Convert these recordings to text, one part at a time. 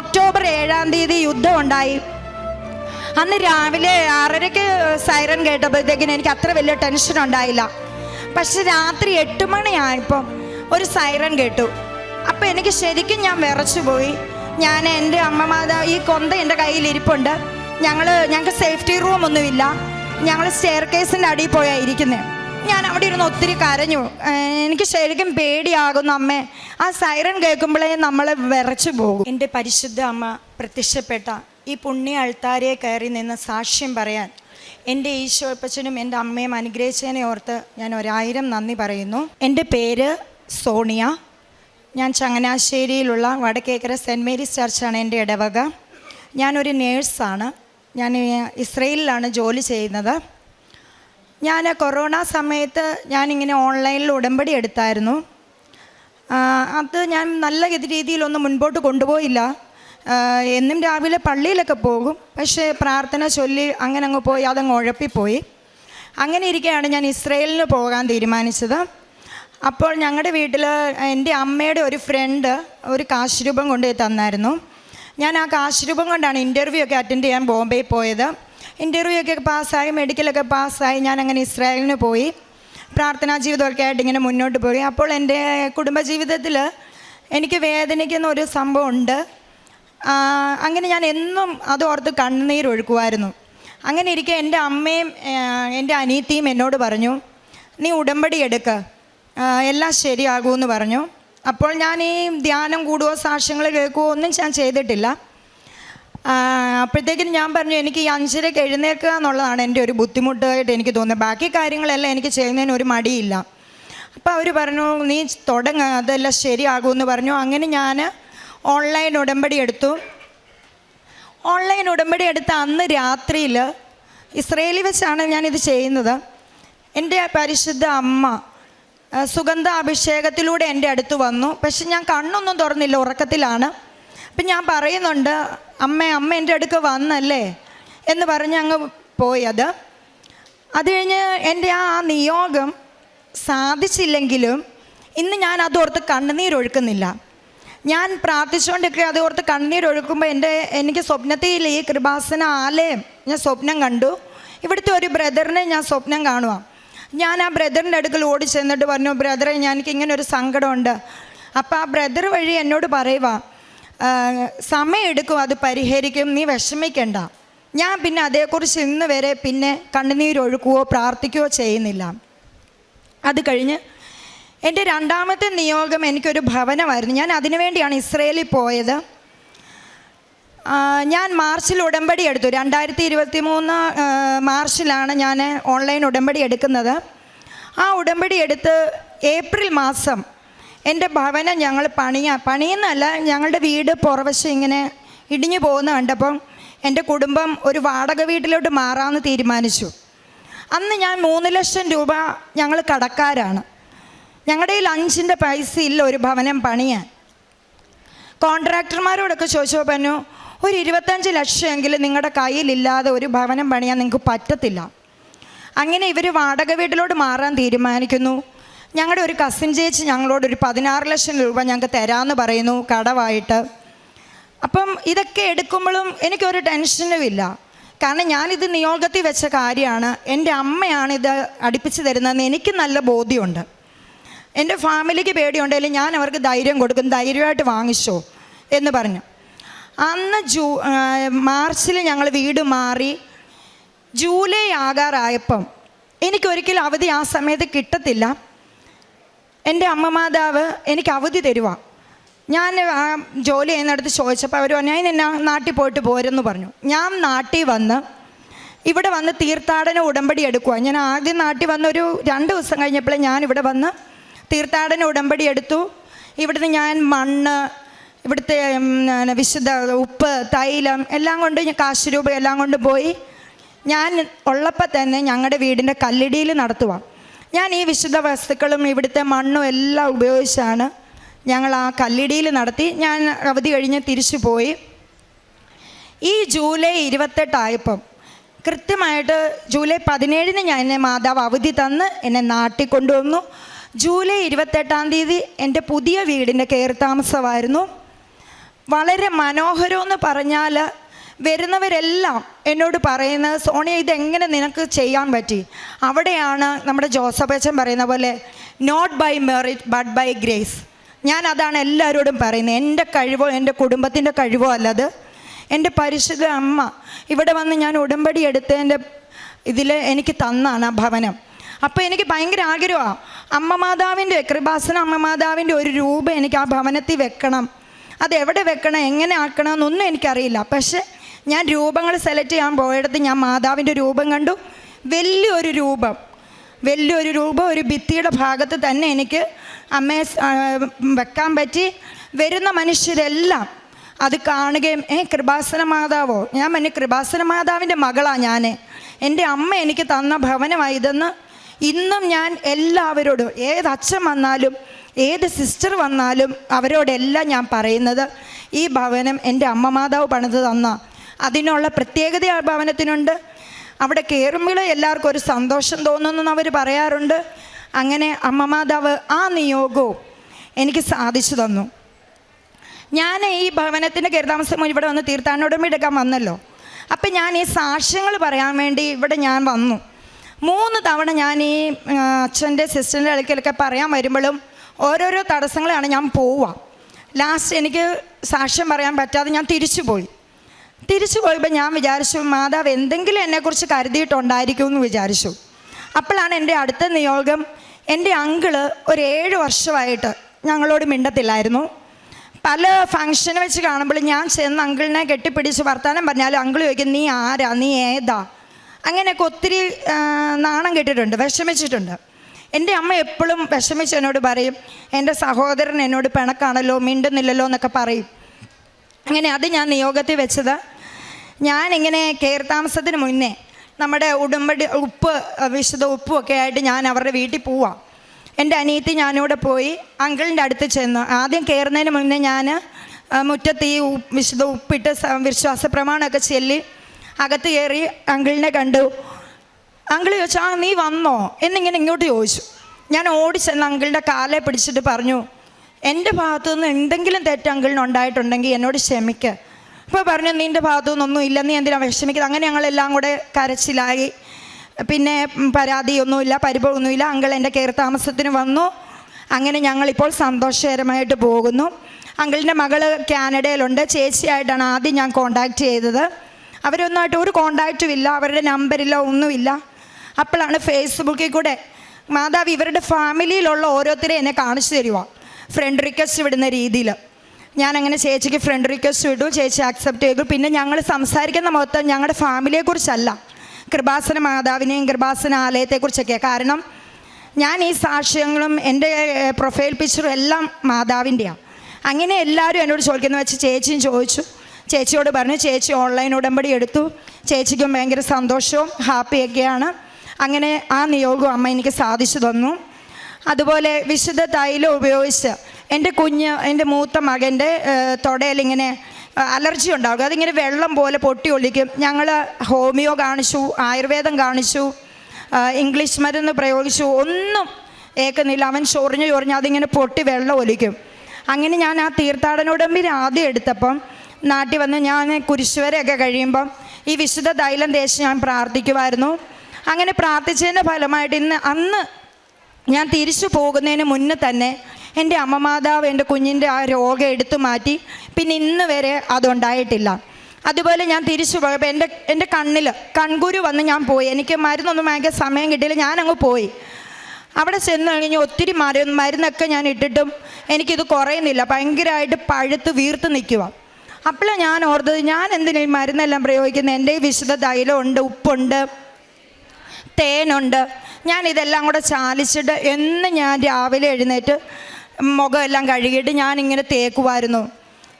October ഏഴാം തീയതി യുദ്ധം ഉണ്ടായി അന്ന് രാവിലെ ആറരയ്ക്ക് സൈറൻ കേട്ടപ്പോഴത്തേക്കിന് എനിക്ക് അത്ര വലിയ ടെൻഷൻ ഉണ്ടായില്ല. പക്ഷെ രാത്രി എട്ട് മണിയായപ്പം ഒരു സൈറൻ കേട്ടു. അപ്പോൾ എനിക്ക് ശരിക്കും ഞാൻ വിറച്ചു പോയി. ഞാൻ എന്റെ അമ്മമാത ഈ കൊന്ത എന്റെ കയ്യിൽ ഇരിപ്പുണ്ട്. ഞങ്ങൾ ഞങ്ങൾക്ക് സേഫ്റ്റി റൂം ഒന്നുമില്ല. ഞങ്ങൾ സ്റ്റെയർ കേസിന്റെ അടിയിൽ പോയാണ് ഇരിക്കുന്നത് ഞാൻ അവിടെ ഇരുന്ന് ഒത്തിരി കരഞ്ഞു. എനിക്ക് ശരിക്കും പേടിയാകുന്നു അമ്മേ. ആ സൈറൻ കേൾക്കുമ്പോഴേ നമ്മളെ വിറച്ചു പോകും. എന്റെ പരിശുദ്ധ അമ്മ പ്രത്യക്ഷപ്പെട്ട ഈ പുണ്യ അൾത്താരെ കയറി നിന്ന് സാക്ഷ്യം പറയാൻ എന്റെ ഈശോപ്പച്ചനും എന്റെ അമ്മയും അനുഗ്രഹിച്ചതിനെ ഓർത്ത് ഞാൻ ഒരായിരം നന്ദി പറയുന്നു. എന്റെ പേര് സോണിയ. ഞാൻ ചങ്ങനാശ്ശേരിയിലുള്ള വടക്കേക്കര സെന്റ് മേരീസ് ചർച്ചാണ് എന്റെ ഇടവക. ഞാനൊരു നേഴ്സാണ്. ഞാൻ ഇസ്രയേലിലാണ് ജോലി ചെയ്യുന്നത്. ഞാൻ കൊറോണ സമയത്ത് ഞാനിങ്ങനെ ഓൺലൈനിൽ ഉടമ്പടി എടുത്തായിരുന്നു. അത് ഞാൻ നല്ല രീതിയിലൊന്നും മുൻപോട്ട് കൊണ്ടുപോയില്ല. എന്നും രാവിലെ പള്ളിയിലൊക്കെ പോകും. പക്ഷേ പ്രാർത്ഥന ചൊല്ലി അങ്ങനെ അങ്ങ് പോയി അതങ്ങ് ഉഴപ്പിപ്പോയി അങ്ങനെ ഇരിക്കുകയാണ് ഞാൻ ഇസ്രയേലിന് പോകാൻ തീരുമാനിച്ചത്. അപ്പോൾ ഞങ്ങളുടെ വീട്ടിൽ എന്റെ അമ്മയുടെ ഒരു ഫ്രണ്ട് ഒരു കാശ് രൂപം കൊണ്ടുപോയി തന്നായിരുന്നു. ഞാൻ ആ കാശ് രൂപം കൊണ്ടാണ് ഇന്റർവ്യൂ ഒക്കെ അറ്റൻഡ് ചെയ്യാൻ ബോംബെയിൽ പോയത്. ഇന്റർവ്യൂ ഒക്കെ പാസ്സായി മെഡിക്കലൊക്കെ പാസ്സായി ഞാൻ അങ്ങനെ ഇസ്രായേലിന് പോയി. പ്രാർത്ഥനാ ജീവിതമൊക്കെ ആയിട്ട് ഇങ്ങനെ മുന്നോട്ട് പോയി. അപ്പോൾ എന്റെ കുടുംബജീവിതത്തിൽ എനിക്ക് വേദനിക്കുന്ന ഒരു സംഭവം ഉണ്ട് അങ്ങനെ ഞാൻ എന്നും അത് ഓർത്ത് കണ്ണുനീരൊഴുക്കുമായിരുന്നു അങ്ങനെ ഇരിക്കെ എന്റെ അമ്മയും എന്റെ അനീത്തിയും എന്നോട് പറഞ്ഞു നീ ഉടമ്പടി എടുക്ക. എല്ലാം ശരിയാകുമെന്ന് പറഞ്ഞു. അപ്പോൾ ഞാൻ ഈ ധ്യാനം കൂടുകയോ സാക്ഷ്യങ്ങൾ കേൾക്കുകയോ ഒന്നും ഞാൻ ചെയ്തിട്ടില്ല. അപ്പോഴത്തേക്കും ഞാൻ പറഞ്ഞു എനിക്ക് ഈ അഞ്ചരയ്ക്ക് എഴുന്നേൽക്കുക എന്നുള്ളതാണ് എന്റെ ഒരു ബുദ്ധിമുട്ടായിട്ട് എനിക്ക് തോന്നുന്നത്. ബാക്കി കാര്യങ്ങളെല്ലാം എനിക്ക് ചെയ്യുന്നതിന് ഒരു മടിയില്ല. അപ്പോൾ അവർ പറഞ്ഞു നീ തുടങ്ങ അതെല്ലാം ശരിയാകുമെന്ന് പറഞ്ഞു. അങ്ങനെ ഞാൻ ഓൺലൈൻ ഉടമ്പടി എടുത്തു. ഓൺലൈൻ ഉടമ്പടി എടുത്ത അന്ന് രാത്രിയിൽ ഇസ്രയേലിൽ വെച്ചാണ് ഞാനിത് ചെയ്യുന്നത്. എന്റെ പരിശുദ്ധ അമ്മ സുഗന്ധ അഭിഷേകത്തിലൂടെ എന്റെ അടുത്ത് വന്നു. പക്ഷെ ഞാൻ കണ്ണൊന്നും തുറന്നില്ല ഉറക്കത്തിലാണ്. അപ്പം ഞാൻ പറയുന്നുണ്ട് അമ്മ അമ്മ എന്റെ അടുക്ക് വന്നല്ലേ? എന്ന് പറഞ്ഞ് അങ്ങ് പോയത് അത് കഴിഞ്ഞ് എന്റെ ആ നിയോഗം സാധിച്ചില്ലെങ്കിലും ഇന്ന് ഞാൻ അതോർത്ത് കണ്ണുനീരൊഴുക്കുന്നില്ല ഞാൻ പ്രാർത്ഥിച്ചുകൊണ്ടൊക്കെ അതോർത്ത് കണ്ണീരൊഴുക്കുമ്പോൾ എന്റെ എനിക്ക് സ്വപ്നത്തിൽ ഈ കൃപാസന ആലയം ഞാൻ സ്വപ്നം കണ്ടു. ഇവിടുത്തെ ഒരു ബ്രദറിനെ ഞാൻ സ്വപ്നം കാണുക ഞാൻ ആ ബ്രദറിന്റെ അടുക്കൽ ഓടി ചെന്നിട്ട് പറഞ്ഞു ബ്രദറെ എനിക്ക് ഇങ്ങനെ ഒരു സങ്കടമുണ്ട്. അപ്പോൾ ആ ബ്രദർ വഴി എന്നോട് പറയുക "ആ, സമയമെടുക്കും അത് പരിഹരിക്കും നീ വിഷമിക്കണ്ട. ഞാൻ പിന്നെ അതേക്കുറിച്ച് ഇന്ന് വരെ പിന്നെ കണ്ണുനീരൊഴുക്കുകയോ പ്രാർത്ഥിക്കുകയോ ചെയ്യുന്നില്ല. അത് കഴിഞ്ഞ് എന്റെ രണ്ടാമത്തെ നിയോഗം എനിക്കൊരു ഭവനമായിരുന്നു. ഞാൻ അതിനുവേണ്ടിയാണ് ഇസ്രയേലിൽ പോയത്. ഞാൻ മാർച്ചിൽ ഉടമ്പടി എടുത്തു. രണ്ടായിരത്തി ഇരുപത്തി മൂന്ന് മാർച്ചിലാണ് ഞാൻ ഓൺലൈൻ ഉടമ്പടി എടുക്കുന്നത്. ആ ഉടമ്പടി എടുത്ത് ഏപ്രിൽ മാസം എന്റെ ഭവനം ഞങ്ങൾ പണിയാ പണിയെന്നല്ല ഞങ്ങളുടെ വീട് പുറവശം ഇങ്ങനെ ഇടിഞ്ഞു പോകുന്ന കണ്ടപ്പം എന്റെ കുടുംബം ഒരു വാടക വീട്ടിലോട്ട് മാറാമെന്ന് തീരുമാനിച്ചു. അന്ന് ഞാൻ മൂന്ന് ലക്ഷം രൂപ ഞങ്ങൾ കടക്കാരാണ്. ഞങ്ങളുടെ ഈ ലഞ്ചിന്റെ പൈസ ഇല്ല ഒരു ഭവനം പണിയാൻ. കോൺട്രാക്ടർമാരോടൊക്കെ ചോദിച്ചപ്പോൾ പറഞ്ഞു ഒരു ഇരുപത്തഞ്ച് ലക്ഷമെങ്കിലും നിങ്ങളുടെ കയ്യിലില്ലാതെ ഒരു ഭവനം പണിയാൻ നിങ്ങൾക്ക് പറ്റത്തില്ല. അങ്ങനെ ഇവർ വാടക വീട്ടിലോട്ട് മാറാൻ തീരുമാനിക്കുന്നു. ഞങ്ങളുടെ ഒരു കസിൻ ചേച്ചി ഞങ്ങളോട് ഒരു പതിനാറ് ലക്ഷം രൂപ ഞങ്ങൾക്ക് തരാമെന്ന് പറയുന്നു കടവായിട്ട്. അപ്പം ഇതൊക്കെ എടുക്കുമ്പോഴും എനിക്കൊരു ടെൻഷനും ഇല്ല. കാരണം ഞാനിത് നിയോഗത്തിൽ വെച്ച കാര്യമാണ്. എന്റെ അമ്മയാണ് ഇത് അടുപ്പിച്ച് തരുന്നതെന്ന് എനിക്ക് നല്ല ബോധ്യമുണ്ട്. എന്റെ ഫാമിലിക്ക് പേടിയുണ്ടെങ്കിൽ ഞാൻ അവർക്ക് ധൈര്യം കൊടുക്കും ധൈര്യമായിട്ട് വാങ്ങിച്ചോ എന്ന് പറഞ്ഞു. അന്ന് ജൂ മാർച്ചിൽ ഞങ്ങൾ വീട് മാറി ജൂലൈ ആകാറായപ്പം എനിക്കൊരിക്കലും അവധി ആ സമയത്ത് കിട്ടത്തില്ല. എന്റെ അമ്മ മാതാവ് എനിക്ക് അവധി തരുവാ. ഞാൻ ജോലി ചെയ്യുന്നിടത്ത് ചോദിച്ചപ്പോൾ അവർ പറഞ്ഞു അതിന് എന്നാ നാട്ടിൽ പോയിട്ട് പോരെന്ന് പറഞ്ഞു. ഞാൻ നാട്ടിൽ വന്ന് ഇവിടെ വന്ന് തീർത്ഥാടന ഉടമ്പടി എടുക്കുക ഞാൻ ആദ്യം നാട്ടിൽ വന്നൊരു രണ്ട് ദിവസം കഴിഞ്ഞപ്പോൾ ഞാൻ ഇവിടെ വന്ന് തീർത്ഥാടന ഉടമ്പടി എടുത്തു. ഇവിടുന്ന് ഞാൻ മണ്ണ് ഇവിടുത്തെ വിശുദ്ധ ഉപ്പ് തൈലം എല്ലാം കൊണ്ട് കാശ് രൂപ എല്ലാം കൊണ്ട് പോയി. ഞാൻ ഉള്ളപ്പോൾ തന്നെ ഞങ്ങളുടെ വീടിന്റെ കല്ലിടിയിൽ നടത്തുക ഞാൻ ഈ വിശുദ്ധ വസ്തുക്കളും ഇവിടുത്തെ മണ്ണും എല്ലാം ഉപയോഗിച്ചാണ് ഞങ്ങൾ ആ കല്ലിടിയിൽ നടത്തി. ഞാൻ അവധി കഴിഞ്ഞ് തിരിച്ചു പോയി. ഈ ജൂലൈ ഇരുപത്തെട്ടായപ്പം കൃത്യമായിട്ട് ജൂലൈ പതിനേഴിന് ഞാൻ എന്നെ മാതാവ് അവധി തന്ന് എന്നെ നാട്ടിൽ കൊണ്ടുവന്നു. ജൂലൈ ഇരുപത്തെട്ടാം തീയതി എന്റെ പുതിയ വീടിന്റെ കയറി താമസമായിരുന്നു. വളരെ മനോഹരമെന്ന് പറഞ്ഞാൽ വരുന്നവരെല്ലാം എന്നോട് പറയുന്നത് സോണിയ ഇതെങ്ങനെ നിനക്ക് ചെയ്യാൻ പറ്റി? അവിടെയാണ് നമ്മുടെ ജോസഫ് അച്ഛൻ പറയുന്ന പോലെ not by merit but by grace ഞാൻ അതാണ് എല്ലാവരോടും പറയുന്നത്. എന്റെ കഴിവോ എന്റെ കുടുംബത്തിന്റെ കഴിവോ അല്ലത് എന്റെ പരിശുദ്ധ അമ്മ ഇവിടെ വന്ന് ഞാൻ ഉടമ്പടി എടുത്തതിന്റെ ഇതിൽ എനിക്ക് തന്നാണ് ആ ഭവനം. അപ്പോൾ എനിക്ക് ഭയങ്കര ആഗ്രഹമാണ്. അമ്മ മാതാവിന്റെ കൃപാസന അമ്മ മാതാവിന്റെ ഒരു രൂപം എനിക്ക് ആ ഭവനത്തിൽ വെക്കണം. അത് എവിടെ വെക്കണം എങ്ങനെ ആക്കണം എന്നൊന്നും എനിക്കറിയില്ല. പക്ഷേ ഞാൻ രൂപങ്ങൾ സെലക്ട് ചെയ്യാൻ പോയിടത്ത് ഞാൻ മാതാവിന്റെ രൂപം കണ്ടു. വലിയൊരു രൂപം. വലിയൊരു രൂപം ഒരു ഭിത്തിയുടെ ഭാഗത്ത് തന്നെ എനിക്ക് അമ്മയെ വെക്കാൻ പറ്റി. വരുന്ന മനുഷ്യരെല്ലാം അത് കാണുകയും ഏ കൃപാസന മാതാവോ? ഞാൻ പിന്നെ കൃപാസന മാതാവിന്റെ മകളാണ് ഞാൻ എന്റെ അമ്മ എനിക്ക് തന്ന ഭവനമായി ഇതെന്ന്. ഇന്നും ഞാൻ എല്ലാവരോടും ഏത് അച്ഛൻ വന്നാലും ഏത് സിസ്റ്റർ വന്നാലും അവരോടെല്ലാം ഞാൻ പറയുന്നത് ഈ ഭവനം എന്റെ അമ്മ മാതാവ് പണിത് തന്ന. അതിനുള്ള പ്രത്യേകത ആ ഭവനത്തിനുണ്ട്. അവിടെ കയറുമ്പോൾ എല്ലാവർക്കും ഒരു സന്തോഷം തോന്നുന്നു അവർ പറയാറുണ്ട്. അങ്ങനെ അമ്മ മാതാവ് ആ നിയോഗവും എനിക്ക് സാധിച്ചു തന്നു. ഞാൻ ഈ ഭവനത്തിന്റെ കരുതാമസം ഇവിടെ വന്ന് തീർത്ഥാടനോടമെടുക്കാൻ വന്നല്ലോ. അപ്പം ഞാൻ ഈ സാക്ഷ്യങ്ങൾ പറയാൻ വേണ്ടി ഇവിടെ ഞാൻ വന്നു. മൂന്ന് തവണ ഞാൻ ഈ അച്ഛന്റെ സിസ്റ്ററിന്റെ ഇടയ്ക്കിലൊക്കെ പറയാൻ വരുമ്പോഴും ഓരോരോ തടസ്സങ്ങളാണ് ഞാൻ പോവുക. ലാസ്റ്റ് എനിക്ക് സാക്ഷ്യം പറയാൻ പറ്റാതെ ഞാൻ തിരിച്ചു പോയി തിരിച്ചു പോയപ്പോൾ ഞാൻ വിചാരിച്ചു മാതാവ് എന്തെങ്കിലും എന്നെക്കുറിച്ച് കരുതിയിട്ടുണ്ടായിരിക്കും എന്ന് വിചാരിച്ചു. അപ്പോഴാണ് എന്റെ അടുത്ത നിയോഗം എന്റെ അങ്കിൾ ഒരു ഏഴ് വർഷമായിട്ട് ഞങ്ങളോട് മിണ്ടത്തില്ലായിരുന്നു. പല ഫങ്ഷന് വെച്ച് കാണുമ്പോൾ ഞാൻ ചെന്ന് അങ്കിളിനെ കെട്ടിപ്പിടിച്ച് വർത്താനം പറഞ്ഞാലും അങ്കിൾ ചോദിക്കും നീ ആരാ? നീ ഏതാ? അങ്ങനെയൊക്കെ ഒത്തിരി നാണം കെട്ടിട്ടുണ്ട് വിഷമിച്ചിട്ടുണ്ട്. എന്റെ അമ്മ എപ്പോഴും വിഷമിച്ച് എന്നോട് പറയും എന്റെ സഹോദരൻ എന്നോട് പിണക്കാണല്ലോ മിണ്ടുന്നില്ലല്ലോ എന്നൊക്കെ പറയും. അങ്ങനെ അത് ഞാൻ നിയോഗത്തിൽ വെച്ചത്. ഞാനിങ്ങനെ കയർ താമസത്തിന് മുന്നേ നമ്മുടെ ഉടുമ്പടി ഉപ്പ് വിശുദ്ധ ഉപ്പും ഒക്കെ ആയിട്ട് ഞാൻ അവരുടെ വീട്ടിൽ പോവാം. എന്റെ അനിയത്തി ഞാനിവിടെ പോയി അങ്കിളിന്റെ അടുത്ത് ചെന്നു. ആദ്യം കയറുന്നതിന് മുന്നേ ഞാൻ മുറ്റത്ത് ഈ വിശുദ്ധ ഉപ്പിട്ട് വിശ്വാസ പ്രമാണമൊക്കെ ചെല്ലി അകത്ത് കയറി അങ്കിളിനെ കണ്ടു. അങ്കിൾ ചോദിച്ചു ആ നീ വന്നോ? എന്നിങ്ങനെ ഇങ്ങോട്ട് ചോദിച്ചു. ഞാൻ ഓടി ചെന്ന് അങ്കിളിന്റെ കാലെ പിടിച്ചിട്ട് പറഞ്ഞു എന്റെ ഭാഗത്തു നിന്ന് എന്തെങ്കിലും തെറ്റ് അങ്കിളിന് ഉണ്ടായിട്ടുണ്ടെങ്കിൽ എന്നോട് ക്ഷമിക്ക്. അപ്പോൾ പറഞ്ഞു നിന്റെ ഭാഗത്തു നിന്നൊന്നും ഇല്ല നീ എന്തിനാണ് വിഷമിക്കുന്നത്? അങ്ങനെ ഞങ്ങളെല്ലാം കൂടെ കരച്ചിലായി. പിന്നെ പരാതിയൊന്നുമില്ല പരിഭവമൊന്നുമില്ല. അങ്കിൾ എന്റെ കയറി താമസത്തിന് വന്നു. അങ്ങനെ ഞങ്ങളിപ്പോൾ സന്തോഷകരമായിട്ട് പോകുന്നു. അങ്കിളിന്റെ മകൾ കാനഡയിലുണ്ട്. ചേച്ചിയായിട്ടാണ് ആദ്യം ഞാൻ കോണ്ടാക്ട് ചെയ്തത്. അവരൊന്നുമായിട്ട് ഒരു കോണ്ടാക്റ്റും ഇല്ല അവരുടെ നമ്പരില്ല ഒന്നുമില്ല. അപ്പോഴാണ് ഫേസ്ബുക്കിൽ കൂടെ മാതാവ് ഇവരുടെ ഫാമിലിയിലുള്ള ഓരോരുത്തരെ എന്നെ കാണിച്ചു തരുക ഫ്രണ്ട് റിക്വസ്റ്റ് വിടുന്ന രീതിയിൽ ഞാൻ അങ്ങനെ ചേച്ചിക്ക് ഫ്രണ്ട് റിക്വസ്റ്റ് വിട്ടു ചേച്ചി ആക്സെപ്റ്റ് ചെയ്തു. പിന്നെ ഞങ്ങൾ സംസാരിക്കുന്ന മൊത്തം ഞങ്ങളുടെ ഫാമിലിയെക്കുറിച്ചല്ല കൃപാസന മാതാവിനെയും കൃപാസന ആലയത്തെക്കുറിച്ചൊക്കെ കാരണം ഞാൻ ഈ സാക്ഷ്യങ്ങളും എന്റെ പ്രൊഫൈൽ പിക്ചറും എല്ലാം മാതാവിന്റെയാണ് അങ്ങനെ എല്ലാവരും എന്നോട് ചോദിക്കുന്ന വെച്ച് ചേച്ചിയും ചോദിച്ചു. ചേച്ചിയോട് പറഞ്ഞു ചേച്ചി ഓൺലൈൻ ഉടമ്പടി എടുത്തു. ചേച്ചിക്കും ഭയങ്കര സന്തോഷവും ഹാപ്പിയൊക്കെയാണ് അങ്ങനെ ആ നിയോഗം അമ്മ എനിക്ക് സാധിച്ചു തന്നു. അതുപോലെ വിശുദ്ധ തൈലം ഉപയോഗിച്ച് എന്റെ കുഞ്ഞ് എന്റെ മൂത്ത മകന്റെ തൊടയിലിങ്ങനെ അലർജി ഉണ്ടാകും. അതിങ്ങനെ വെള്ളം പോലെ പൊട്ടി ഒളിക്കും. ഞങ്ങൾ ഹോമിയോ കാണിച്ചു ആയുർവേദം കാണിച്ചു ഇംഗ്ലീഷ് മരുന്ന് പ്രയോഗിച്ചു. ഒന്നും ഏക്കുന്നില്ല. അവൻ ചൊറിഞ്ഞു ചൊറിഞ്ഞ് അതിങ്ങനെ പൊട്ടി വെള്ളം ഒലിക്കും. അങ്ങനെ ഞാൻ ആ തീർത്ഥാടനോടമ്പി ആദ്യം എടുത്തപ്പം നാട്ടിൽ വന്ന് ഞാൻ കുരിശുവരെയൊക്കെ കഴിയുമ്പം ഈ വിശുദ്ധ തൈലം ദേശം ഞാൻ പ്രാർത്ഥിക്കുമായിരുന്നു അങ്ങനെ പ്രാർത്ഥിച്ചതിന്റെ ഫലമായിട്ട് ഇന്ന് അന്ന് ഞാൻ തിരിച്ചു പോകുന്നതിന് മുന്നേ തന്നെ എന്റെ അമ്മ മാതാവ് എന്റെ കുഞ്ഞിന്റെ ആ രോഗം എടുത്തു മാറ്റി. പിന്നെ ഇന്ന് വരെ അതുണ്ടായിട്ടില്ല. അതുപോലെ ഞാൻ തിരിച്ചു പോയപ്പോൾ എന്റെ എന്റെ കണ്ണിൽ കൺകുരു വന്ന് ഞാൻ പോയി. എനിക്ക് മരുന്നൊന്നും വാങ്ങിക്കാൻ സമയം കിട്ടിയില്ല. ഞാനങ്ങ് പോയി. അവിടെ ചെന്ന് കഴിഞ്ഞ് ഒത്തിരി മരുന്ന് മരുന്നൊക്കെ ഞാൻ ഇട്ടിട്ടും എനിക്കിത് കുറയുന്നില്ല. ഭയങ്കരമായിട്ട് പഴുത്ത് വീർത്ത് നിൽക്കുക. അപ്പോഴാണ് ഞാൻ ഓർത്തത് ഞാൻ എന്തിനാ ഈ മരുന്നെല്ലാം പ്രയോഗിക്കുന്നത്? എന്റെ വിശുദ്ധ തൈലമുണ്ട് ഉപ്പുണ്ട് തേനുണ്ട്. ഞാൻ ഇതെല്ലാം കൂടെ ചാലിച്ചിട്ട് എന്ന് ഞാൻ രാവിലെ എഴുന്നേറ്റ് മുഖമെല്ലാം കഴുകിയിട്ട് ഞാൻ ഇങ്ങനെ തേക്കുമായിരുന്നു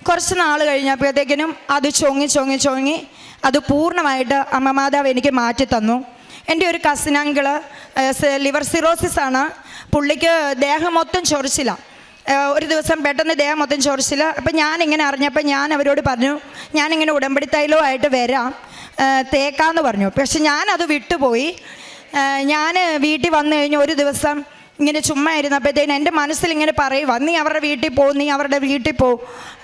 കുറച്ച് നാൾ കഴിഞ്ഞപ്പോഴത്തേക്കിനും അത് ചൊങ്ങി ചൊങ്ങി ചൊങ്ങി അത് പൂർണമായിട്ട് അമ്മ മാതാവ് എനിക്ക് മാറ്റി തന്നു എന്റെ ഒരു കസിൻ അങ്കിൾ ലിവർ സിറോസിസ് ആണ്. പുള്ളിക്ക് ദേഹം മൊത്തം ചൊറിച്ചില്ല ഒരു ദിവസം പെട്ടെന്ന് ദേഹം മൊത്തം ചൊറിച്ചില്ല അപ്പം ഞാനിങ്ങനെ അറിഞ്ഞപ്പോൾ ഞാൻ അവരോട് പറഞ്ഞു ഞാനിങ്ങനെ ഉടമ്പടി തൈലവുമായിട്ട് വരാം. ഏഹ് തേക്കാന്ന് പറഞ്ഞു. പക്ഷെ ഞാനത് വിട്ടുപോയി. ഞാൻ വീട്ടിൽ വന്നു കഴിഞ്ഞ് ഒരു ദിവസം ഇങ്ങനെ ചുമ്മാ ഇരുന്നപ്പോഴത്തേന് എന്റെ മനസ്സിൽ ഇങ്ങനെ പറയുക നീ അവരുടെ വീട്ടിൽ പോ നീ അവരുടെ വീട്ടിൽ പോ.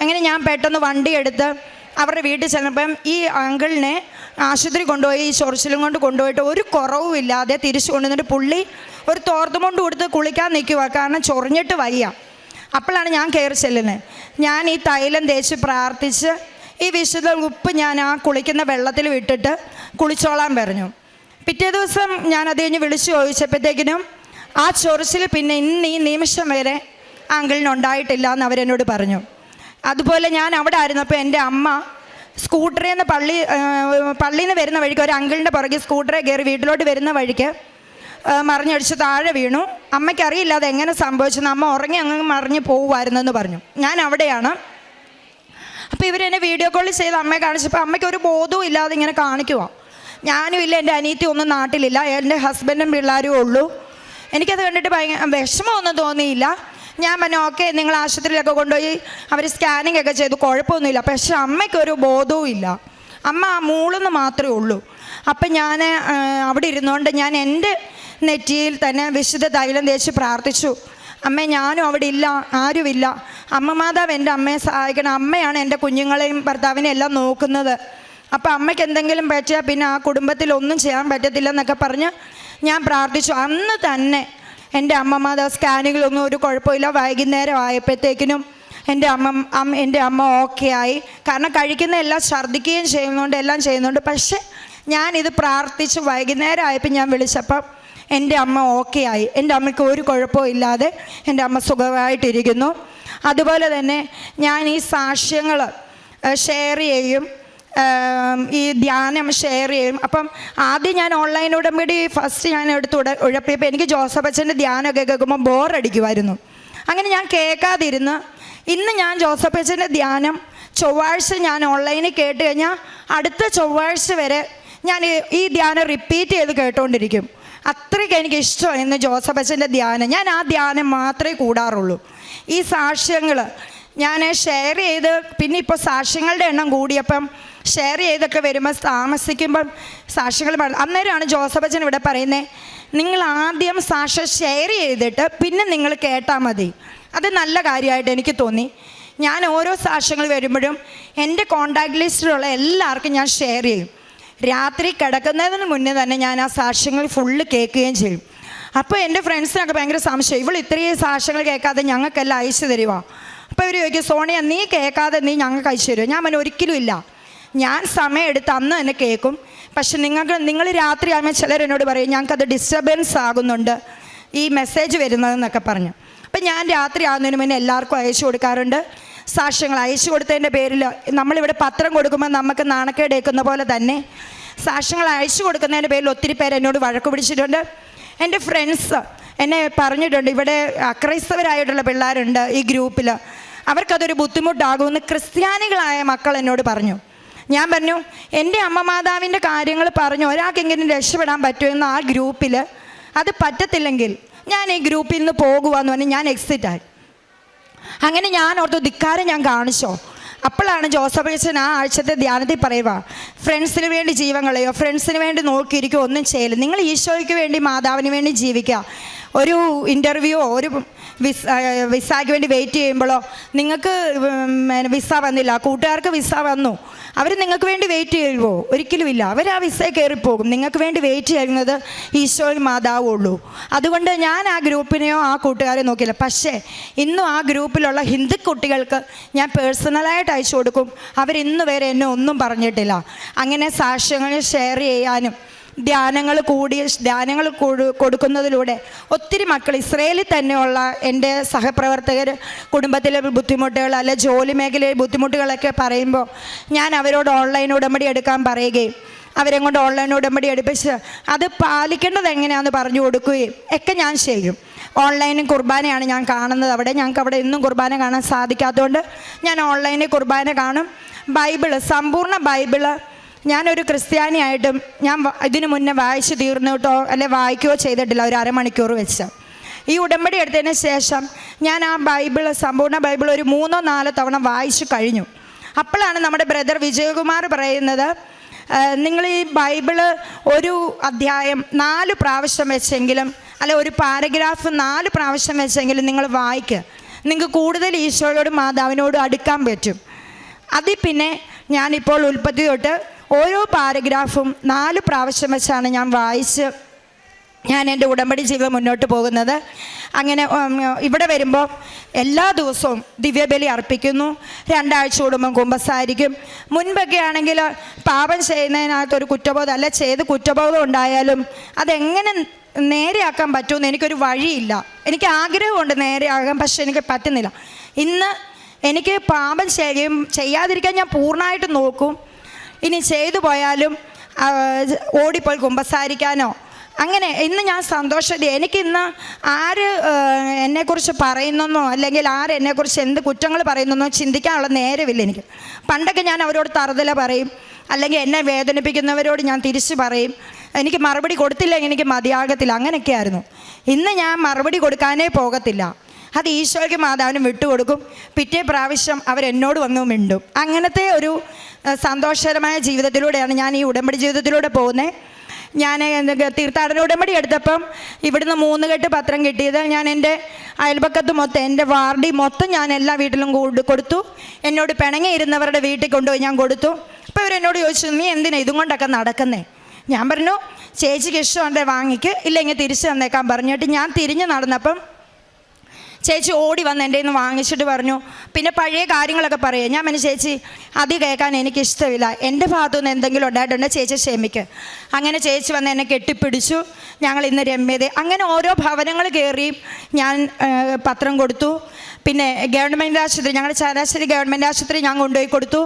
അങ്ങനെ ഞാൻ പെട്ടെന്ന് വണ്ടി എടുത്ത് അവരുടെ വീട്ടിൽ ചെന്നപ്പം ഈ അങ്കിളിനെ ആശുപത്രി കൊണ്ടുപോയി ഈ ചൊറിച്ചിലും കൊണ്ട് കൊണ്ടുപോയിട്ട് ഒരു കുറവും ഇല്ലാതെ തിരിച്ചു കൊണ്ടുവന്നിട്ട് പുള്ളി ഒരു തോർത്തും കൊണ്ട് കൊടുത്ത് കുളിക്കാൻ നിൽക്കുക കാരണം ചൊറിഞ്ഞിട്ട് വയ്യ. അപ്പോഴാണ് ഞാൻ കയറി ചെല്ലുന്നത്. ഞാൻ ഈ തൈലം തേച്ച് പ്രാർത്ഥിച്ച് ഈ വിശുദ്ധ ഉപ്പ് ഞാൻ ആ കുളിക്കുന്ന വെള്ളത്തിൽ വിട്ടിട്ട് കുളിച്ചോളാൻ പറഞ്ഞു. പിറ്റേ ദിവസം ഞാൻ അത് കഴിഞ്ഞ് വിളിച്ചു ചോദിച്ചപ്പോഴത്തേക്കിനും ആ ചൊറിച്ചിൽ പിന്നെ ഇന്ന് ഈ നിമിഷം വരെ ആ അങ്കിളിനുണ്ടായിട്ടില്ല എന്ന് അവരെന്നോട് പറഞ്ഞു. അതുപോലെ ഞാൻ അവിടെ ആയിരുന്നപ്പോൾ എന്റെ അമ്മ സ്കൂട്ടറിൽ നിന്ന് പള്ളി പള്ളിയിൽ നിന്ന് വരുന്ന വഴിക്ക് ഒരു അങ്കിളിന്റെ പുറകെ സ്കൂട്ടറെ കയറി വീട്ടിലോട്ട് വരുന്ന വഴിക്ക് മറിഞ്ഞടിച്ച് താഴെ വീണു. അമ്മയ്ക്കറിയില്ല അത് എങ്ങനെ സംഭവിച്ചെന്ന് അമ്മ ഉറങ്ങി അങ്ങ് മറിഞ്ഞ് പോകുമായിരുന്നെന്ന് പറഞ്ഞു. ഞാൻ അവിടെയാണ്. അപ്പോൾ ഇവരെന്നെ വീഡിയോ കോൾ ചെയ്ത് അമ്മയെ കാണിച്ചപ്പോൾ അമ്മയ്ക്ക് ഒരു ബോധവും ഇല്ലാതെ ഇങ്ങനെ കാണിക്കുവാ. ഞാനും ഇല്ല എന്റെ അനിയത്തി ഒന്നും നാട്ടിലില്ല എന്റെ ഹസ്ബൻഡും പിള്ളേരും ഉള്ളൂ. എനിക്കത് കണ്ടിട്ട് ഭയങ്കര വിഷമമൊന്നും തോന്നിയില്ല. ഞാൻ പറഞ്ഞു ഓക്കെ നിങ്ങൾ ആശുപത്രിയിലൊക്കെ കൊണ്ടുപോയി അവർ സ്കാനിങ് ഒക്കെ ചെയ്തു കുഴപ്പമൊന്നുമില്ല. പക്ഷെ അമ്മയ്ക്കൊരു ബോധവും ഇല്ല. അമ്മ ആ മൂളെന്ന് മാത്രമേ ഉള്ളൂ. അപ്പം ഞാൻ അവിടെ ഇരുന്നുകൊണ്ട് ഞാൻ എന്റെ നെറ്റിയിൽ തന്നെ വിശുദ്ധ തൈലം തേച്ച് പ്രാർത്ഥിച്ചു. അമ്മ ഞാനും അവിടെ ഇല്ല ആരുമില്ല അമ്മ മാതാവ് എന്റെ അമ്മയെ സഹായിക്കണം. അമ്മയാണ് എന്റെ കുഞ്ഞുങ്ങളെയും ഭർത്താവിനെയും എല്ലാം നോക്കുന്നത്. അപ്പം അമ്മയ്ക്ക് എന്തെങ്കിലും പറ്റിയാൽ പിന്നെ ആ കുടുംബത്തിൽ ഒന്നും ചെയ്യാൻ പറ്റത്തില്ല എന്നൊക്കെ പറഞ്ഞ് ഞാൻ പ്രാർത്ഥിച്ചു. അന്ന് തന്നെ എന്റെ അമ്മമാത സ്കാനുകളൊന്നും ഒരു കുഴപ്പമില്ല. വൈകുന്നേരം ആയപ്പോഴത്തേക്കിനും എന്റെ അമ്മ അമ്മ എന്റെ അമ്മ ഓക്കെ ആയി. കാരണം കഴിക്കുന്ന എല്ലാം ഛർദ്ദിക്കുകയും ചെയ്യുന്നുണ്ട് എല്ലാം ചെയ്യുന്നുണ്ട്. പക്ഷേ ഞാനിത് പ്രാർത്ഥിച്ച് വൈകുന്നേരം ആയപ്പോൾ ഞാൻ വിളിച്ചപ്പം എന്റെ അമ്മ ഓക്കെ ആയി. എന്റെ അമ്മയ്ക്ക് ഒരു കുഴപ്പവും ഇല്ലാതെ എന്റെ അമ്മ സുഖമായിട്ടിരിക്കുന്നു. അതുപോലെ തന്നെ ഞാൻ ഈ സാക്ഷ്യങ്ങൾ ഷെയർ ചെയ്യും. ഈ ധ്യാനം ഷെയർ ചെയ്യും. അപ്പം ആദ്യം ഞാൻ ഓൺലൈൻ ഉടമ്പടി ഫസ്റ്റ് ഞാൻ എടുത്ത് ഉട ഉഴപ്പിയപ്പോൾ എനിക്ക് ജോസഫ് അച്ഛന്റെ ധ്യാനമൊക്കെ കേൾക്കുമ്പോൾ ബോറടിക്കുമായിരുന്നു അങ്ങനെ ഞാൻ കേൾക്കാതിരുന്ന് ഇന്ന് ഞാൻ ജോസഫ് അച്ഛന്റെ ധ്യാനം ചൊവ്വാഴ്ച ഞാൻ ഓൺലൈനിൽ കേട്ട് കഴിഞ്ഞാൽ അടുത്ത ചൊവ്വാഴ്ച വരെ ഞാൻ ഈ- ധ്യാനം റിപ്പീറ്റ് ചെയ്ത് കേട്ടുകൊണ്ടിരിക്കും അത്രയ്ക്ക് എനിക്ക് ഇഷ്ടമാണ് ഇന്ന് ജോസഫ് അച്ഛന്റെ ധ്യാനം. ഞാൻ ആ ധ്യാനം മാത്രമേ കൂടാറുള്ളൂ. ഈ സാക്ഷ്യങ്ങൾ ഞാൻ ഷെയർ ചെയ്ത് പിന്നെ ഇപ്പോൾ സാക്ഷ്യങ്ങളുടെ എണ്ണം കൂടിയപ്പം ഷെയർ ചെയ്തൊക്കെ വരുമ്പോൾ താമസിക്കുമ്പം സാക്ഷികൾ അന്നേരമാണ് ജോസഫ് അച്ഛൻ ഇവിടെ പറയുന്നത് നിങ്ങൾ ആദ്യം സാക്ഷ ഷെയർ ചെയ്തിട്ട് പിന്നെ നിങ്ങൾ കേട്ടാൽ മതി. അത് നല്ല കാര്യമായിട്ട് എനിക്ക് തോന്നി. ഞാൻ ഓരോ സാക്ഷ്യങ്ങൾ വരുമ്പോഴും എന്റെ കോണ്ടാക്ട് ലിസ്റ്റിലുള്ള എല്ലാവർക്കും ഞാൻ ഷെയർ ചെയ്യും. രാത്രി കിടക്കുന്നതിന് മുന്നേ തന്നെ ഞാൻ ആ സാക്ഷ്യങ്ങൾ ഫുള്ള് കേൾക്കുകയും ചെയ്യും. അപ്പോൾ എന്റെ ഫ്രണ്ട്സിനൊക്കെ ഭയങ്കര സംശയം ഇവൾ ഇത്രയും സാക്ഷ്യങ്ങൾ കേൾക്കാതെ ഞങ്ങൾക്കെല്ലാം അയച്ചു തരുവാ? അപ്പോൾ ഇവർ ചോദിക്കും സോണിയ നീ കേൾക്കാതെ നീ ഞങ്ങൾക്ക് അയച്ചു തരുമോ ഞാൻ ഒരിക്കലും ഇല്ല. ഞാൻ സമയം എടുത്ത് അന്ന് തന്നെ കേൾക്കും പക്ഷെ നിങ്ങൾക്ക് നിങ്ങൾ രാത്രി ആകുമ്പോൾ ചിലർ എന്നോട് പറയും ഞങ്ങൾക്കത് ഡിസ്റ്റർബൻസ് ആകുന്നുണ്ട്. ഈ മെസ്സേജ് വരുന്നതെന്നൊക്കെ പറഞ്ഞു. അപ്പം ഞാൻ രാത്രി ആകുന്നതിന് മുന്നേ എല്ലാവർക്കും അയച്ചു കൊടുക്കാറുണ്ട്. സാക്ഷ്യങ്ങൾ അയച്ചു കൊടുത്തതിന്റെ പേരിൽ നമ്മളിവിടെ പത്രം കൊടുക്കുമ്പോൾ നമുക്ക് നാണക്കേടേക്കുന്ന പോലെ തന്നെ സാക്ഷ്യങ്ങൾ അയച്ചു കൊടുക്കുന്നതിന്റെ പേരിൽ ഒത്തിരി പേര് എന്നോട് വഴക്ക് പിടിച്ചിട്ടുണ്ട്. എന്റെ ഫ്രണ്ട്സ് എന്നെ പറഞ്ഞിട്ടുണ്ട് ഇവിടെ അക്രൈസ്തവരായിട്ടുള്ള പിള്ളേരുണ്ട് ഈ ഗ്രൂപ്പിൽ. അവർക്കതൊരു ബുദ്ധിമുട്ടാകുമെന്ന് ക്രിസ്ത്യാനികളായ മക്കൾ എന്നോട് പറഞ്ഞു. ഞാൻ പറഞ്ഞു എന്റെ അമ്മ മാതാവിന്റെ കാര്യങ്ങൾ പറഞ്ഞു ഒരാൾക്കെങ്കിലും രക്ഷപ്പെടാൻ പറ്റുമെന്ന് ആ ഗ്രൂപ്പിൽ അത് പറ്റത്തില്ലെങ്കിൽ ഞാൻ ഈ ഗ്രൂപ്പിൽ നിന്ന് പോകുവാന്ന് പറഞ്ഞ് ഞാൻ എക്സിറ്റ് ആയി. അങ്ങനെ ഞാൻ ഓർത്തു ധിക്കാരം ഞാൻ കാണിച്ചോ? അപ്പോഴാണ് ജോസഫ് അച്ഛൻ ആ ആഴ്ചത്തെ ധ്യാനത്തിൽ പറയുക ഫ്രണ്ട്സിന് വേണ്ടി ജീവൻ കളയോ ഫ്രണ്ട്സിന് വേണ്ടി നോക്കിയിരിക്കുകയോ ഒന്നും ചെയ്യല്ല നിങ്ങൾ ഈശോയ്ക്ക് വേണ്ടി മാതാവിന് വേണ്ടി ജീവിക്കുക. ഒരു ഇന്റർവ്യൂ ഒരു വിസ വിസയ്ക്ക് വേണ്ടി വെയിറ്റ് ചെയ്യുമ്പോഴോ നിങ്ങൾക്ക് വിസ വന്നില്ല കൂട്ടുകാർക്ക് വിസ വന്നു അവർ നിങ്ങൾക്ക് വേണ്ടി വെയിറ്റ് ചെയ്യുമോ ഒരിക്കലുമില്ല അവർ ആ വിസയിൽ കയറിപ്പോകും. നിങ്ങൾക്ക് വേണ്ടി വെയിറ്റ് ചെയ്യുന്നത് ഈശോയിൽ മാതാവുള്ളൂ. അതുകൊണ്ട് ഞാൻ ആ ഗ്രൂപ്പിനെയോ ആ കൂട്ടുകാരെയോ നോക്കിയില്ല. പക്ഷേ ഇന്നും ആ ഗ്രൂപ്പിലുള്ള ഹിന്ദു കുട്ടികൾക്ക് ഞാൻ പേഴ്സണലായിട്ട് അയച്ചു കൊടുക്കും. അവരിന്ന് വരെ എന്നെ ഒന്നും പറഞ്ഞിട്ടില്ല. അങ്ങനെ സാക്ഷ്യങ്ങൾ ഷെയർ ചെയ്യാനും ധ്യാനങ്ങൾ കൂടിയ ധ്യാനങ്ങൾ കൊടു- കൊടുക്കുന്നതിലൂടെ ഒത്തിരി മക്കൾ ഇസ്രയേലിൽ തന്നെയുള്ള എന്റെ സഹപ്രവർത്തകർ കുടുംബത്തിലെ ബുദ്ധിമുട്ടുകൾ അല്ലെ ജോലി മേഖലയിലെ ബുദ്ധിമുട്ടുകളൊക്കെ പറയുമ്പോൾ ഞാൻ അവരോട് ഓൺലൈൻ ഉടമ്പടി എടുക്കാൻ പറയുകയും അവരെ കൊണ്ട് ഓൺലൈൻ ഉടമ്പടി എടുപ്പിച്ച് അത് പാലിക്കേണ്ടത് എങ്ങനെയാണെന്ന് പറഞ്ഞു കൊടുക്കുകയും ഒക്കെ ഞാൻ ചെയ്യും. ഓൺലൈനിൽ കുർബാനയാണ് ഞാൻ കാണുന്നത് അവിടെ. ഞങ്ങൾക്ക് അവിടെ ഇന്നും കുർബാന കാണാൻ സാധിക്കാത്തതുകൊണ്ട് ഞാൻ ഓൺലൈനിൽ കുർബാന കാണും. ബൈബിൾ സമ്പൂർണ ബൈബിൾ ഞാനൊരു ക്രിസ്ത്യാനിയായിട്ടും ഞാൻ ഇതിനു മുന്നേ വായിച്ചു തീർന്നിട്ടോ അല്ലെ വായിക്കുകയോ ചെയ്തിട്ടില്ല ഒരു അരമണിക്കൂർ വെച്ച്. ഈ ഉടമ്പടി എടുത്തതിന് ശേഷം ഞാൻ ആ ബൈബിൾ സമ്പൂർണ ബൈബിൾ ഒരു മൂന്നോ നാലോ തവണ വായിച്ചു കഴിഞ്ഞു. അപ്പോഴാണ് നമ്മുടെ ബ്രദർ വിജയകുമാർ പറയുന്നത് നിങ്ങൾ ഈ ബൈബിൾ ഒരു അധ്യായം നാല് പ്രാവശ്യം വെച്ചെങ്കിലും അല്ലെ ഒരു പാരഗ്രാഫ് നാല് പ്രാവശ്യം വെച്ചെങ്കിലും നിങ്ങൾ വായിക്കുക നിങ്ങൾക്ക് കൂടുതൽ ഈശോയോടും മാതാവിനോടും അടുക്കാൻ പറ്റും. അതിൽ പിന്നെ ഞാനിപ്പോൾ ഉൽപ്പത്തി തൊട്ട് ഓരോ പാരഗ്രാഫും നാല് പ്രാവശ്യം വെച്ചാണ് ഞാൻ വായിച്ച് ഞാൻ എന്റെ ഉടമ്പടി ജീവിതം മുന്നോട്ട് പോകുന്നത്. അങ്ങനെ ഇവിടെ വരുമ്പോൾ എല്ലാ ദിവസവും ദിവ്യബലി അർപ്പിക്കുന്നു. രണ്ടാഴ്ച കൂടുമ്പം കുമ്പസാരിക്കും. മുൻപൊക്കെ ആണെങ്കിൽ പാപം ചെയ്യുന്നതിനകത്ത് ഒരു കുറ്റബോധം അല്ല ചെയ്ത് കുറ്റബോധം ഉണ്ടായാലും അതെങ്ങനെ നേരെയാക്കാൻ പറ്റുമെന്ന് എനിക്കൊരു വഴിയില്ല. എനിക്ക് ആഗ്രഹമുണ്ട് നേരെയാകാൻ പക്ഷെ എനിക്ക് പറ്റുന്നില്ല. ഇന്ന് എനിക്ക് പാപം ചെയ്യും ചെയ്യാതിരിക്കാൻ ഞാൻ പൂർണമായിട്ട് നോക്കും. ഇനി ചെയ്തു പോയാലും ഓടിപ്പോയി കുമ്പസാരിക്കാനോ. അങ്ങനെ ഇന്ന് ഞാൻ സന്തോഷത്തിൽ എനിക്കിന്ന് ആര് എന്നെക്കുറിച്ച് പറയുന്നെന്നോ അല്ലെങ്കിൽ ആര് എന്നെക്കുറിച്ച് എന്ത് കുറ്റങ്ങൾ പറയുന്നെന്നോ ചിന്തിക്കാനുള്ള നേരമില്ല എനിക്ക്. പണ്ടൊക്കെ ഞാൻ അവരോട് തറുതല പറയും അല്ലെങ്കിൽ എന്നെ വേദനിപ്പിക്കുന്നവരോട് ഞാൻ തിരിച്ചു പറയും. എനിക്ക് മറുപടി കൊടുത്തില്ലെങ്കിൽ എനിക്ക് മതിയാകത്തില്ല. അങ്ങനെയൊക്കെ ആയിരുന്നു ഇന്ന് ഞാൻ മറുപടി കൊടുക്കാനേ പോകത്തില്ല. അത് ഈശോയ്ക്ക് മാതാവിനും വിട്ടുകൊടുക്കും. പിറ്റേ പ്രാവശ്യം അവരെന്നോട് വന്നു മിണ്ടും. അങ്ങനത്തെ ഒരു സന്തോഷകരമായ ജീവിതത്തിലൂടെയാണ് ഞാൻ ഈ ഉടമ്പടി ജീവിതത്തിലൂടെ പോകുന്നത് ഞാൻ തീർത്ഥാടന ഉടമ്പടി എടുത്തപ്പം ഇവിടുന്ന് മൂന്ന് കെട്ട് പത്രം കിട്ടിയത്. ഞാൻ എന്റെ അയൽപക്കത്ത് മൊത്തം എന്റെ വാർഡി മൊത്തം ഞാൻ എല്ലാ വീട്ടിലും കൊടുത്തു. എന്നോട് പിണങ്ങിയിരുന്നവരുടെ വീട്ടിൽ കൊണ്ടുപോയി ഞാൻ കൊടുത്തു. അപ്പോൾ ഇവരെന്നോട് ചോദിച്ചു നീ എന്തിനാ ഇതും കൊണ്ടൊക്കെ നടക്കുന്നേ? ഞാൻ പറഞ്ഞു ചേച്ചിക്ക് ഇഷ്ടമുണ്ടേ വാങ്ങിക്ക് ഇല്ലെങ്കിൽ തിരിച്ചു തന്നേക്കാൻ പറഞ്ഞിട്ട് ഞാൻ തിരിഞ്ഞ് നടന്നപ്പം ചേച്ചി ഓടി വന്ന് എന്റെ നിന്ന് വാങ്ങിച്ചിട്ട് പറഞ്ഞു. പിന്നെ പഴയ കാര്യങ്ങളൊക്കെ പറയുക ഞാൻ പറഞ്ഞു ചേച്ചി അത് കേൾക്കാൻ എനിക്ക് ഇഷ്ടമില്ല എന്റെ ഭാഗത്തു നിന്ന് എന്തെങ്കിലും ഉണ്ടായിട്ടുണ്ടെങ്കിൽ ചേച്ചി ക്ഷമിക്ക്. അങ്ങനെ ചേച്ചി വന്ന് എന്നെ കെട്ടിപ്പിടിച്ചു. ഞങ്ങൾ ഇന്ന് രമ്യത അങ്ങനെ ഓരോ ഭവനങ്ങൾ കയറിയും ഞാൻ പത്രം കൊടുത്തു. പിന്നെ ഗവൺമെന്റ് ആശുപത്രി ഞങ്ങളുടെ ചരാശരി ഗവൺമെന്റ് ആശുപത്രി ഞാൻ കൊണ്ടുപോയി കൊടുത്തു.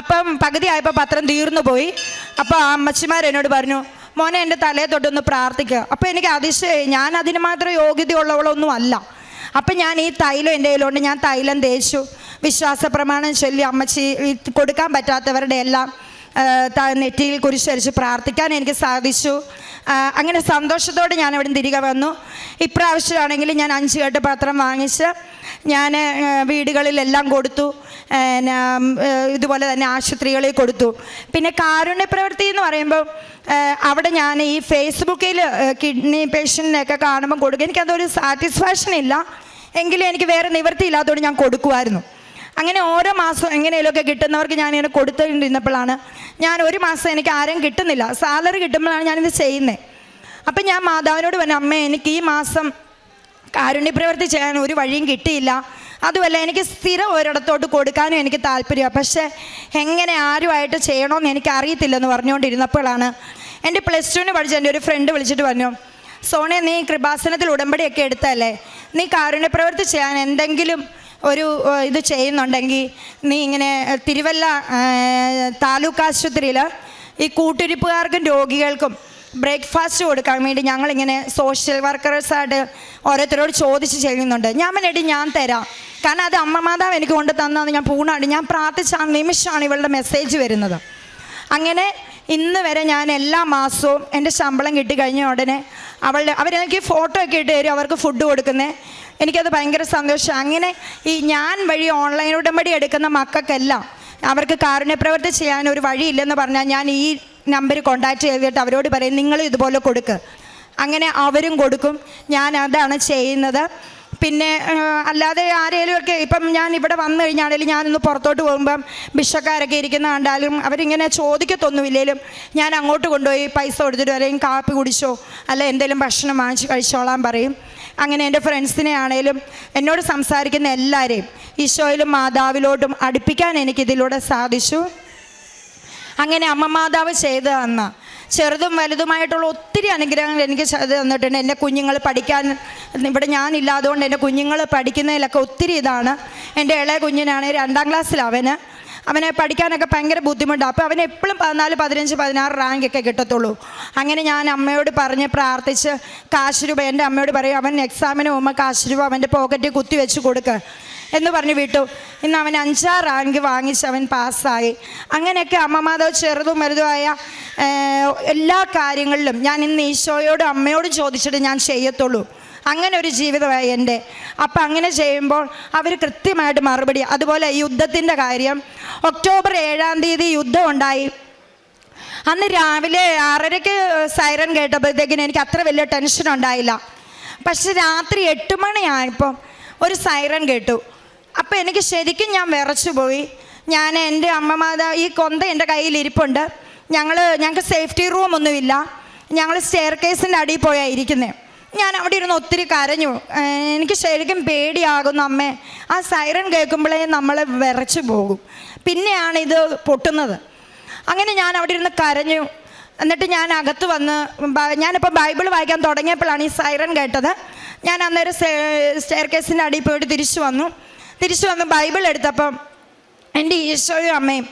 അപ്പം പകുതി ആയപ്പോൾ പത്രം തീർന്നു പോയി. അപ്പോൾ അമ്മച്ചിമാർ എന്നോട് പറഞ്ഞു മോനെ എന്റെ തലയെ തൊട്ടൊന്ന് പ്രാർത്ഥിക്കുക അപ്പോൾ എനിക്ക് അതിശയം ഞാൻ അതിന് മാത്രം യോഗ്യതയുള്ളവളൊന്നും അല്ല. അപ്പം ഞാൻ ഈ തൈലം എന്റെ കയ്യിലുണ്ട്. ഞാൻ തൈലം തേച്ചു. വിശ്വാസ പ്രമാണം ചൊല്ലി അമ്മച്ചി കൊടുക്കാൻ പറ്റാത്തവരുടെ എല്ലാം നെറ്റിയിൽ കുരിശരിച്ച് പ്രാർത്ഥിക്കാൻ എനിക്ക് സാധിച്ചു. അങ്ങനെ സന്തോഷത്തോടെ ഞാൻ അവിടെ തിരികെ വന്നു. ഇപ്രാവശ്യമാണെങ്കിൽ ഞാൻ അഞ്ച് കെട്ട് പത്രം വാങ്ങിച്ച് ഞാൻ വീടുകളിലെല്ലാം കൊടുത്തു. ഇതുപോലെ തന്നെ ആശുപത്രികളിൽ കൊടുത്തു. പിന്നെ കാരുണ്യ പ്രവൃത്തി എന്ന് പറയുമ്പോൾ അവിടെ ഞാൻ ഈ ഫേസ്ബുക്കിൽ കിഡ്നി പേഷ്യന്റിനെയൊക്കെ കാണുമ്പോൾ കൊടുക്കും. എനിക്കതൊരു സാറ്റിസ്ഫാക്ഷൻ ഇല്ല. എങ്കിലും എനിക്ക് വേറെ നിവൃത്തിയില്ലാത്തതുകൊണ്ട് ഞാൻ കൊടുക്കുമായിരുന്നു. അങ്ങനെ ഓരോ മാസം എങ്ങനെയൊക്കെ കിട്ടുന്നവർക്ക് ഞാനിങ്ങനെ കൊടുത്തുകൊണ്ടിരുന്നപ്പോഴാണ് ഞാൻ ഒരു മാസം എനിക്ക് ആരും കിട്ടുന്നില്ല. സാലറി കിട്ടുമ്പോഴാണ് ഞാനിത് ചെയ്യുന്നത് അപ്പം ഞാൻ മാതാവിനോട് പറഞ്ഞു അമ്മേ എനിക്ക് ഈ മാസം കാരുണ്യപ്രവൃത്തി ചെയ്യാൻ ഒരു വഴിയും കിട്ടിയില്ല. അതുമല്ല എനിക്ക് സ്ഥിരം ഒരിടത്തോട്ട് കൊടുക്കാനും എനിക്ക് താല്പര്യമാണ് പക്ഷേ എങ്ങനെ ആരുമായിട്ട് ചെയ്യണമെന്ന് എനിക്ക് അറിയത്തില്ലെന്ന് പറഞ്ഞുകൊണ്ടിരുന്നപ്പോഴാണ് എന്റെ പ്ലസ് ടുവിന് പഠിച്ച എന്റെ ഒരു ഫ്രണ്ട് വിളിച്ചിട്ട് പറഞ്ഞു സോണിയ നീ കൃപാസനത്തിൽ ഉടമ്പടിയൊക്കെ എടുത്തല്ലേ നീ കാരുണ്യപ്രവൃത്തി ചെയ്യാൻ എന്തെങ്കിലും ഒരു ഇത് ചെയ്യുന്നുണ്ടെങ്കിൽ നീ ഇങ്ങനെ തിരുവല്ല താലൂക്ക് ആശുപത്രിയിൽ ഈ കൂട്ടിരിപ്പുകാർക്കും രോഗികൾക്കും ബ്രേക്ക്ഫാസ്റ്റ് കൊടുക്കാൻ വേണ്ടി ഞങ്ങളിങ്ങനെ സോഷ്യൽ വർക്കേഴ്സായിട്ട് ഓരോരുത്തരോട് ചോദിച്ച് ചെയ്യുന്നുണ്ട്. ഞാൻ വേണ്ടി ഞാൻ തരാം. കാരണം അത് അമ്മ മാതാവ് എനിക്ക് കൊണ്ട് തന്നതെന്ന് ഞാൻ പൂണാണ്. ഞാൻ പ്രാർത്ഥിച്ച ആ നിമിഷമാണ് ഇവളുടെ മെസ്സേജ് വരുന്നത്. അങ്ങനെ ഇന്ന് വരെ ഞാൻ എല്ലാ മാസവും എന്റെ ശമ്പളം കിട്ടിക്കഴിഞ്ഞ ഉടനെ അവളുടെ അവരെനിക്ക് ഫോട്ടോ ഒക്കെ ഇട്ട് തരും അവർക്ക് ഫുഡ് കൊടുക്കുന്നത് എനിക്കത് ഭയങ്കര സന്തോഷം. അങ്ങനെ ഈ ഞാൻ വഴി ഓൺലൈൻ ഉടമ്പടി എടുക്കുന്ന മക്കൾക്കെല്ലാം അവർക്ക് കാരുണ്യപ്രവൃത്തി ചെയ്യാൻ ഒരു വഴിയില്ലെന്ന് പറഞ്ഞാൽ ഞാൻ ഈ നമ്പർ കോണ്ടാക്ട് ചെയ്തിട്ട് അവരോട് പറയും നിങ്ങൾ ഇതുപോലെ കൊടുക്ക്. അങ്ങനെ അവരും കൊടുക്കും. ഞാൻ അതാണ് ചെയ്യുന്നത്. പിന്നെ അല്ലാതെ ആരെങ്കിലും ഒക്കെ ഇപ്പം ഞാൻ ഇവിടെ വന്നു കഴിഞ്ഞാണെങ്കിലും ഞാനൊന്ന് പുറത്തോട്ട് പോകുമ്പം ബിഷക്കാരൊക്കെ ഇരിക്കുന്ന കണ്ടാലും അവരിങ്ങനെ ചോദിക്കത്തൊന്നുമില്ലേലും ഞാൻ അങ്ങോട്ട് കൊണ്ടുപോയി പൈസ കൊടുത്തിട്ട് വരെയും കാപ്പി കുടിച്ചോ അല്ല എന്തെങ്കിലും ഭക്ഷണം വാങ്ങിച്ച് കഴിച്ചോളാൻ പറയും. അങ്ങനെ എന്റെ ഫ്രണ്ട്സിനെ ആണേലും എന്നോട് സംസാരിക്കുന്ന എല്ലാവരെയും ഈശോയിലും മാതാവിലോട്ടും അടുപ്പിക്കാൻ എനിക്കിതിലൂടെ സാധിച്ചു. അങ്ങനെ അമ്മ മാതാവ് ചെയ്തു തന്ന. ചെറുതും വലുതുമായിട്ടുള്ള ഒത്തിരി അനുഗ്രഹങ്ങൾ എനിക്ക് ചെയ്തു തന്നിട്ടുണ്ട്. എന്റെ കുഞ്ഞുങ്ങൾ പഠിക്കാൻ ഇവിടെ ഞാനില്ലാതുകൊണ്ട് എന്റെ കുഞ്ഞുങ്ങൾ പഠിക്കുന്നതിലൊക്കെ ഒത്തിരി ഇതാണ്. എന്റെ ഇളയ കുഞ്ഞിനാണ് രണ്ടാം ക്ലാസ്സിൽ അവന്. അവനെ പഠിക്കാനൊക്കെ ഭയങ്കര ബുദ്ധിമുട്ടാണ് അപ്പോൾ അവന് എപ്പോഴും പതിനാല് പതിനഞ്ച് പതിനാറ് റാങ്കൊക്കെ കിട്ടത്തുള്ളൂ. അങ്ങനെ ഞാൻ അമ്മയോട് പറഞ്ഞ് പ്രാർത്ഥിച്ച് കാശ് രൂപ എന്റെ അമ്മയോട് പറയും അവൻ എക്സാമിന് പോകുമ്പോൾ കാശ് രൂപ അവന്റെ പോക്കറ്റിൽ കുത്തി വെച്ച് കൊടുക്കുക എന്ന് പറഞ്ഞ് വിട്ടു. ഇന്ന് അവൻ അഞ്ചാറ് റാങ്ക് വാങ്ങിച്ച് അവൻ പാസ്സായി. അങ്ങനെയൊക്കെ അമ്മമാതോ ചെറുതും വലുതുമായ എല്ലാ കാര്യങ്ങളിലും ഞാൻ ഇന്ന് ഈശോയോടും അമ്മയോടും ചോദിച്ചിട്ട് ഞാൻ ചെയ്യത്തുള്ളൂ. അങ്ങനെ ഒരു ജീവിതമായി എന്റെ. അപ്പം അങ്ങനെ ചെയ്യുമ്പോൾ അവർ കൃത്യമായിട്ട് മറുപടി അതുപോലെ യുദ്ധത്തിന്റെ കാര്യം. ഒക്ടോബർ ഏഴാം തീയതി യുദ്ധം ഉണ്ടായി. അന്ന് രാവിലെ ആറരയ്ക്ക് സൈറൻ കേട്ടപ്പോഴത്തേക്കിന് എനിക്ക് അത്ര വലിയ ടെൻഷൻ ഉണ്ടായില്ല. പക്ഷെ രാത്രി എട്ട് മണിയായപ്പോൾ ഒരു സൈറൻ കേട്ടു. അപ്പോൾ എനിക്ക് ശരിക്കും ഞാൻ വിറച്ചു പോയി ഞാൻ എന്റെ അമ്മമാതാ ഈ കൊന്ത എന്റെ കയ്യിൽ ഇരിപ്പുണ്ട്. ഞങ്ങൾ ഞങ്ങൾക്ക് സേഫ്റ്റി റൂമൊന്നുമില്ല ഞങ്ങൾ സ്റ്റെയർ കേസിന്റെ അടിയിൽ പോയാണ് ഇരിക്കുന്നത് ഞാൻ അവിടെ ഇരുന്ന് ഒത്തിരി കരഞ്ഞു. എനിക്ക് ശരിക്കും പേടിയാകുന്നു അമ്മേ. ആ സൈറൺ കേൾക്കുമ്പോഴേ നമ്മൾ വിറച്ചു പോകും. പിന്നെയാണ് ഇത് പൊട്ടുന്നത്. അങ്ങനെ ഞാൻ അവിടെ ഇരുന്ന് കരഞ്ഞു. എന്നിട്ട് ഞാൻ അകത്ത് വന്ന് ഞാനിപ്പോൾ ബൈബിൾ വായിക്കാൻ തുടങ്ങിയപ്പോഴാണ് ഈ സൈറൺ കേട്ടത്. ഞാൻ അന്നേരം സ്റ്റെയർ കേസിന്റെ അടിയിൽ പോയിട്ട് തിരിച്ചു വന്നു. തിരിച്ചു വന്ന് ബൈബിൾ എടുത്തപ്പം എന്റെ ഈശോയും അമ്മയും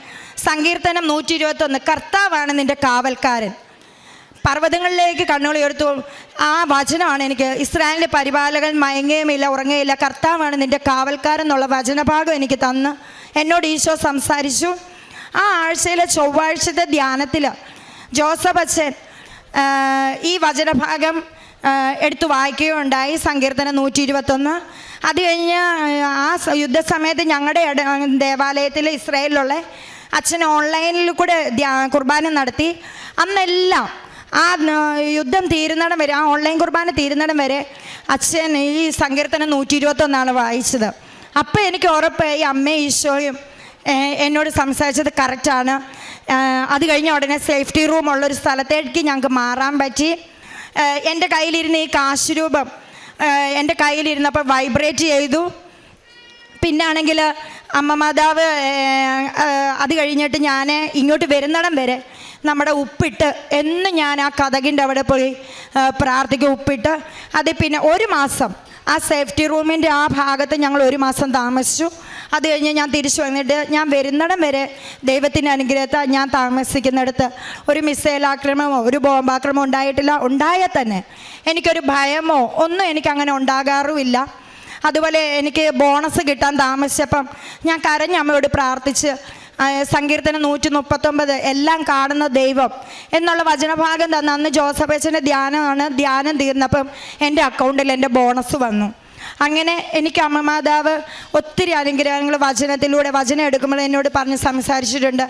സങ്കീർത്തനം നൂറ്റി ഇരുപത്തൊന്ന് കർത്താവാണ് നിന്റെ കാവൽക്കാരൻ. പർവതങ്ങളിലേക്ക് കണ്ണുകൾ ഉയർത്തു. ആ വചനമാണ് എനിക്ക് ഇസ്രായേലിന്റെ പരിപാലകൻ മയങ്ങുകയുമില്ല ഉറങ്ങുകയില്ല. കർത്താവാണ് നിന്റെ കാവൽക്കാരൻ എന്നുള്ള വചനഭാഗം എനിക്ക് തന്ന്. എന്നോട് ഈശോ സംസാരിച്ചു. ആ ആഴ്ചയിലെ ചൊവ്വാഴ്ചത്തെ ധ്യാനത്തിൽ ജോസഫ് അച്ഛൻ ഈ വചനഭാഗം എടുത്തു വായിക്കുകയുണ്ടായി. സങ്കീർത്തനം നൂറ്റി ഇരുപത്തൊന്ന് അത് കഴിഞ്ഞ് ആ യുദ്ധസമയത്ത് ഞങ്ങളുടെ ദേവാലയത്തിൽ ഇസ്രായേലിലുള്ള അച്ഛൻ ഓൺലൈനിൽ കൂടെ കുർബാന നടത്തി. അന്നെല്ലാം ആ യുദ്ധം തീരുന്നിടം വരെ ആ ഓൺലൈൻ കുർബാന തീരുന്നിടം വരെ അച്ഛൻ ഈ സങ്കീർത്തനം നൂറ്റി ഇരുപത്തൊന്നാണ് വായിച്ചത്. അപ്പോൾ എനിക്ക് ഉറപ്പായി അമ്മയും ഈശോയും എന്നോട് സംസാരിച്ചത് കറക്റ്റാണ്. അത് കഴിഞ്ഞ ഉടനെ സേഫ്റ്റി റൂം ഉള്ളൊരു സ്ഥലത്തേക്ക് ഞങ്ങൾക്ക് മാറാൻ പറ്റി. എന്റെ കയ്യിലിരുന്ന ഈ കാശ് രൂപം ഏഹ്, എന്റെ കയ്യിലിരുന്നപ്പോൾ വൈബ്രേറ്റ് ചെയ്തു. പിന്നാണെങ്കിൽ അമ്മ മാതാവ് അത് കഴിഞ്ഞിട്ട് ഞാൻ ഇങ്ങോട്ട് വരുന്നിടം വരെ നമ്മുടെ ഉപ്പിട്ട് എന്ന് ഞാൻ ആ കഥകിന്റെ അവിടെ പോയി പ്രാർത്ഥിക്കും ഉപ്പിട്ട്. അത് പിന്നെ ഒരു മാസം ആ സേഫ്റ്റി റൂമിന്റെ ആ ഭാഗത്ത് ഞങ്ങൾ ഒരു മാസം താമസിച്ചു. അത് കഴിഞ്ഞ് ഞാൻ തിരിച്ചു വന്നിട്ട് ഞാൻ വരുന്നിടം വരെ ദൈവത്തിന്റെ അനുഗ്രഹത്താൽ ഞാൻ താമസിക്കുന്നിടത്ത് ഒരു മിസൈൽ ആക്രമണമോ ഒരു ബോംബാക്രമോ ഉണ്ടായിട്ടില്ല. ഉണ്ടായാൽ തന്നെ എനിക്കൊരു ഭയമോ ഒന്നും എനിക്കങ്ങനെ ഉണ്ടാകാറുമില്ല. അതുപോലെ എനിക്ക് ബോണസ് കിട്ടാൻ താമസിച്ചപ്പം ഞാൻ കരഞ്ഞ അമ്മയോട് പ്രാർത്ഥിച്ച് സങ്കീർത്തനം നൂറ്റി മുപ്പത്തൊമ്പത് എല്ലാം കാണുന്ന ദൈവം എന്നുള്ള വചനഭാഗം തന്ന അന്ന് ജോസഫ് ധ്യാനമാണ് ധ്യാനം തീർന്നപ്പം എന്റെ അക്കൗണ്ടിൽ എന്റെ ബോണസ് വന്നു. അങ്ങനെ എനിക്ക് അമ്മ മാതാവ് ഒത്തിരി അനുഗ്രഹങ്ങൾ വചനത്തിലൂടെ വചനം എടുക്കുമ്പോൾ എന്നോട് പറഞ്ഞ് സംസാരിച്ചിട്ടുണ്ട്.